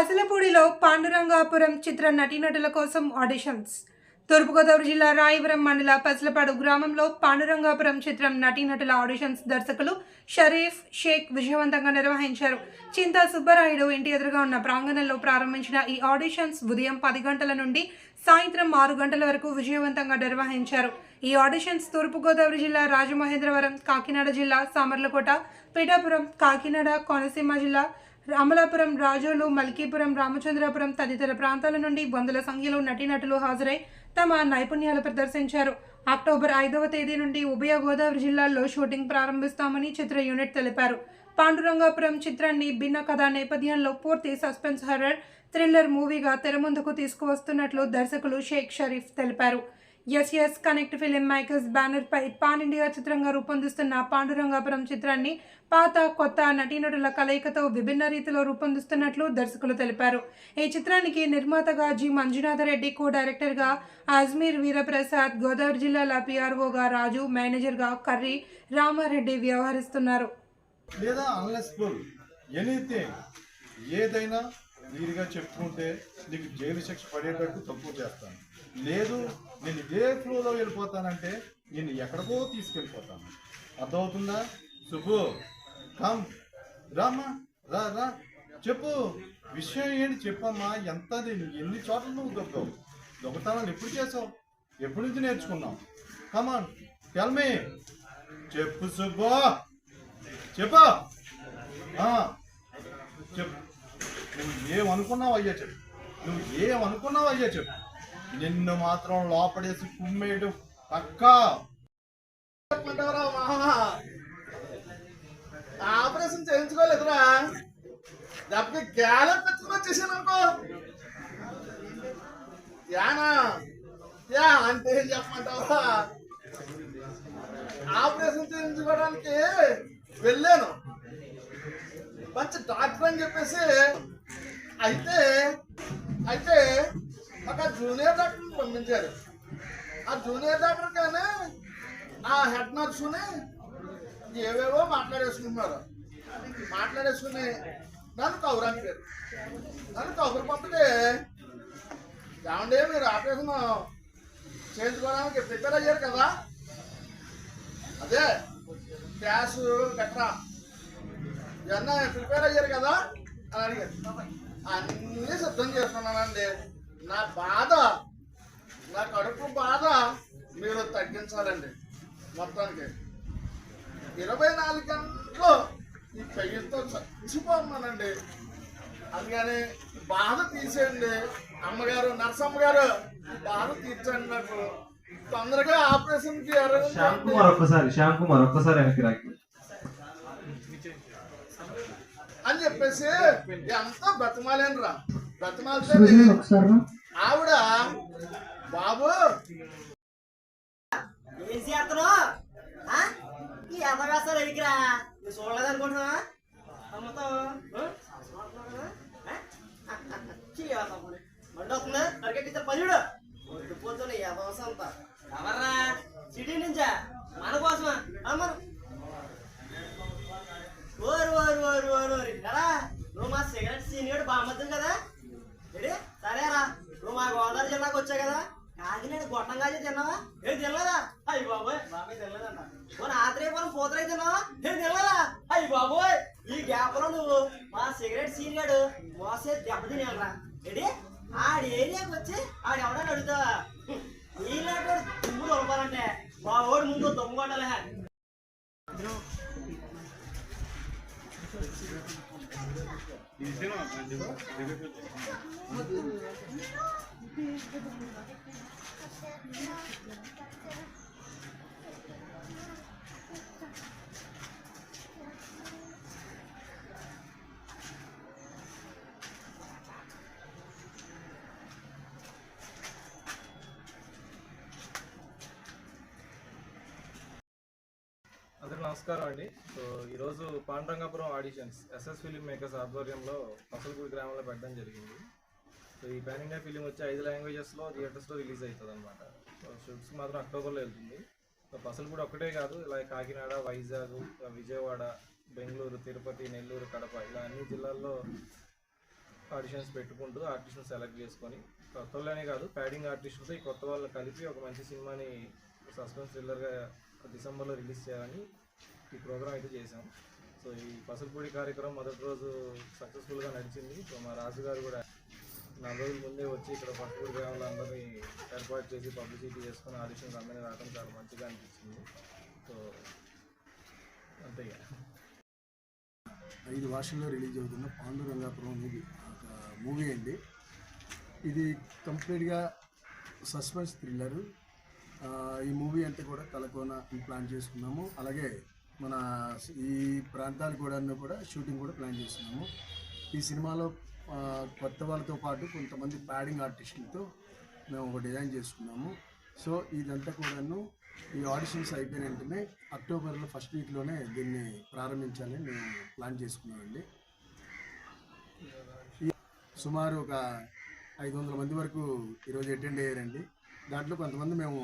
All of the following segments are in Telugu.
పసలపూడిలో పాండురంగాపురం చిత్ర నటీనటుల కోసం ఆడిషన్స్. తూర్పుగోదావరి జిల్లా రాయవరం మండల పసలపాడు గ్రామంలో పాండురంగాపురం చిత్రం నటీనటుల ఆడిషన్స్ దర్శకులు షరీఫ్ షేక్ విజయవంతంగా నిర్వహించారు. చింతా సుబ్బరాయుడు ఇంటి ఎదురుగా ఉన్న ప్రాంగణంలో ప్రారంభించిన ఈ ఆడిషన్స్ ఉదయం పది గంటల నుండి సాయంత్రం ఆరు గంటల వరకు విజయవంతంగా నిర్వహించారు. ఈ ఆడిషన్స్ తూర్పుగోదావరి జిల్లా రాజమహేంద్రవరం కాకినాడ జిల్లా సామర్లకోట పీఠాపురం కాకినాడ కోనసీమ జిల్లా అమలాపురం రాజోలు మల్కీపురం రామచంద్రాపురం తదితర ప్రాంతాల నుండి వందల సంఖ్యలో నటీనటులు హాజరై తమ నైపుణ్యాలు ప్రదర్శించారు. అక్టోబర్ ఐదవ తేదీ నుండి ఉభయ గోదావరి జిల్లాల్లో షూటింగ్ ప్రారంభిస్తామని చిత్ర యూనిట్ తెలిపారు. పాండురంగాపురం చిత్రాన్ని భిన్న కథా నేపథ్యంలో పూర్తి సస్పెన్స్ హర్రర్ థ్రిల్లర్ మూవీగా తెర ముందుకు తీసుకువస్తున్నట్లు దర్శకులు షేక్ షరీఫ్ తెలిపారు. S S connect film makers banner పై పాన్ ఇండియా చిత్రంగా రూపొందిస్తున్న పాండురంగాపురం చిత్రాన్ని పాత కొత్త నటీనటుల కలయికతో విభిన్న రీతిలో రూపొందిస్తున్నట్లు దర్శకులు తెలిపారు. ఈ చిత్రానికి నిర్మాతగా జి. మంజునాథ రెడ్డి కో డైరెక్టర్గా అజ్మీర్ వీరప్రసాద్ గోదావరి జిల్లాల పిఆర్ఓగా రాజు మేనేజర్గా కర్రీ రామారెడ్డి వ్యవహరిస్తున్నారు. లేదా ఎనీథింగ్ ఏదైనా క్లియర్గా చెప్పుకుంటే నీకు జైలు శిక్ష పడేటట్టు తక్కువ చేస్తాను. లేదు నేను ఇదే ఫ్లోలో వెళ్ళిపోతానంటే నేను ఎక్కడికో తీసుకెళ్ళిపోతాను. అర్థమవుతుందా? సుబ్బు కమ్. రామ్మా రా రా. చెప్పు. విషయం ఏంటి చెప్పమ్మా? ఎంత నువ్వు ఎన్ని చోట్ల నువ్వు దొరకవు దొంగతనాలు ఎప్పుడు చేసావు ఎప్పటి నుంచి నేర్చుకున్నావు? కమాన్ టెల్ చెప్పు సుబ్బు. చెప్పు. చెప్పు. నువ్వు ఏమనుకున్నావు అయ్యా చెప్పు. నువ్వు ఏమనుకున్నావు అయ్యా చెప్పు. నిన్ను మాత్రం లోపడేసి కుమ్మేయడం పక్క. చెప్పమంటారా ఆపరేషన్ చేయించుకోలేదురా. దెబ్బకి గ్యాలప్ పెట్టుకుని వచ్చేసాను అనుకో. యానా? యా అంటే ఏం చెప్పమంటావా? ఆపరేషన్ చేయించుకోవడానికి వెళ్ళాను. మంచి డాక్టర్ అని చెప్పేసి అయితే అయితే ఒక జూనియర్ డాక్టర్ని పంపించారు. ఆ జూనియర్ డాక్టర్ కానీ ఆ హెడ్ నర్సుని ఏవేవో మాట్లాడేసుకున్నారు. మాట్లాడేసుకుని నన్ను కౌరు అంటారు నన్ను కౌరు పంపితే ఏమంటే మీరు ఆపరేషన్ చేయించుకోవడానికి ప్రిపేర్ అయ్యారు కదా? అదే గ్యాస్ గట్రా ఇవన్నీ ప్రిపేర్ అయ్యారు కదా? అని అడిగారు. అన్నీ సిద్ధం చేస్తున్నానండి. నా బాధ నా కడుపు బాధ మీరు తగ్గించాలండి. మొత్తానికి ఇరవై నాలుగు గంటలు ఈ పెయ్యతో చచ్చిపోతున్నానండి. అందుకని బాధ తీసేయండి. అమ్మగారు నర్సమ్మ గారు బాధ తీర్చండి నాకు. తొందరగా ఆపరేషన్కి శ్యామ్ కుమార్ ఒక్కసారి శ్యామ్ ఒక్కసారి వెనక్కి రాకి. అని చెప్పేసి ఎంతో బతమాలేనురా బతమాలితే ఆవిడ బాబు. ఏం చేస్తున్నావు? ఈ ఎవరు రాస్తారు ఎదిగిరా నువ్వు చూడలేదు అనుకుంటున్నా అమ్మతావు మండి వస్తుందా. అడిగట్టించారు పనిడు ఒడ్డిపోతున్నా ఎవసం అంతా ఎవర్రా? సిటీ నుంచా? మన కోసమా అమ్మరు ఓరు ఓరు ఓరు ఓరు ఓరు కదా నువ్వు మా సిగరెట్ సీనియర్ బామ్మద్దు కదా ఏడి సరేరా నువ్వు మా గోదావరి జిల్లాకు వచ్చావు కదా కాకినాడ గొట్టంగా తిన్నావా ఏం తినలేదా అయ్యి బాబోయ్ బాబాయ్ తినలేదంట మన ఆత్రేయపురం పూతరై తిన్నావా? ఏం తినలేదా? అయ్యి బాబోయ్ ఈ గ్యాప్లో నువ్వు మా సిగరెట్ సీనియర్ మోసే దెబ్బతిని వెళ్ళరా ఏడి ఆడి ఏరియాకి వచ్చి ఆడు ఎవడని అడుగుతావా? నీలాంటి దుమ్ము దొరకాలంటే మా ఓడి ముందు దొమ్మ కొట్టాలి. అందరికి నమస్కారం అండి. సో ఈరోజు Pandurangapuram auditions S S film makers ఆధ్వర్యంలో పసలపూడి గ్రామంలో పెట్టడం జరిగింది. సో ఈ పాన్ ఇండియా ఫిలిం వచ్చి ఐదు లాంగ్వేజెస్లో థియేటర్స్లో రిలీజ్ అవుతుంది అనమాట సో షూట్స్ మాత్రం అక్టోబర్లో వెళ్తుంది. సో పసలపూడి ఒక్కటే కాదు ఇలా కాకినాడ వైజాగ్ విజయవాడ బెంగళూరు తిరుపతి నెల్లూరు కడప ఇలా అన్ని జిల్లాల్లో ఆడిషన్స్ పెట్టుకుంటూ ఆర్టిస్ట్ని సెలెక్ట్ చేసుకొని కొత్తలోనే కాదు ప్యాడింగ్ ఆర్టిస్టులతో ఈ కొత్త వాళ్ళని కలిపి ఒక మంచి సినిమాని సస్పెన్స్ థ్రిల్లర్గా డిసెంబర్లో రిలీజ్ చేయాలని ఈ ప్రోగ్రామ్ అయితే చేశాం. సో ఈ పసలపూడి కార్యక్రమం మొదటి రోజు సక్సెస్ఫుల్గా నడిచింది. సో మా రాజు గారు కూడా నాలుగు రోజుల ముందే వచ్చి ఇక్కడ పసలపూడి గ్రామంలో అందరినీ ఏర్పాటు చేసి పబ్లిసిటీ చేసుకుని ఆడిషన్ అందరినీ రావడం చాలా మంచిగా అనిపించింది. సో అంతే ఐదు భాషల్లో రిలీజ్ అవుతున్న పాండురంగాపురం మూవీ ఒక మూవీ అండి. ఇది కంప్లీట్గా సస్పెన్స్ థ్రిల్లరు. ఈ మూవీ అంతా కూడా తలకోన ప్లాన్ చేసుకున్నాము. అలాగే మన ఈ ప్రాంతాలు కూడా కూడా షూటింగ్ కూడా ప్లాన్ చేస్తున్నాము. ఈ సినిమాలో కొత్త వాళ్ళతో పాటు కొంతమంది ప్యాడింగ్ ఆర్టిస్టులతో మేము ఒక డిజైన్ చేసుకున్నాము. సో ఇదంతా కూడాను ఈ ఆడిషన్స్ అయిపోయిన వెంటనే అక్టోబర్లో ఫస్ట్ వీక్లోనే దీన్ని ప్రారంభించాలని మేము ప్లాన్ చేసుకున్నామండి. సుమారు ఒక ఐదు వందల మంది వరకు ఈరోజు అటెండ్ అయ్యారండి. దాంట్లో కొంతమంది మేము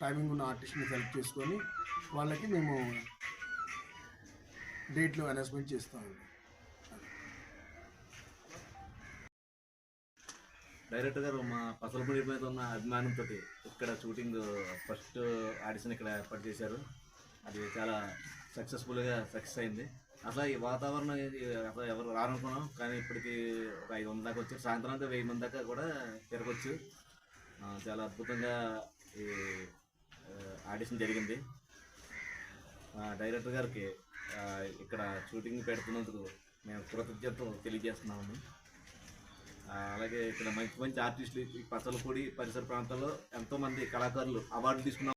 టైమింగ్ ఉన్న ఆర్టిస్ట్ని సెలెక్ట్ చేసుకొని వాళ్ళకి మేము డేట్లు అనౌన్స్మెంట్ చేస్తామండి డైరెక్టర్ గారు మా పసలపూడి మీద ఉన్న అభిమానంతో ఇక్కడ షూటింగ్ ఫస్ట్ ఆడిషన్ ఇక్కడ ఏర్పాటు చేశారు. అది చాలా సక్సెస్ఫుల్గా సక్సెస్ అయింది. అసలు ఈ వాతావరణం అసలు ఎవరు రానుకున్నాం కానీ ఇప్పటికి ఒక ఐదు వందల దాకా వచ్చి సాయంత్రం అంతా వెయ్యి మంది దాకా కూడా తిరగచ్చు. చాలా అద్భుతంగా ఈ ఆడిషన్ జరిగింది. డైరెక్టర్ గారికి ఇక్కడ షూటింగ్ పెడుతున్నందుకు మేము కృతజ్ఞతలు తెలియజేస్తున్నాము. అలాగే ఇక్కడ మంచి మంచి ఆర్టిస్టులు ఈ పచ్చలపూడి పరిసర ప్రాంతాల్లో ఎంతోమంది కళాకారులు అవార్డులు తీసుకున్నాం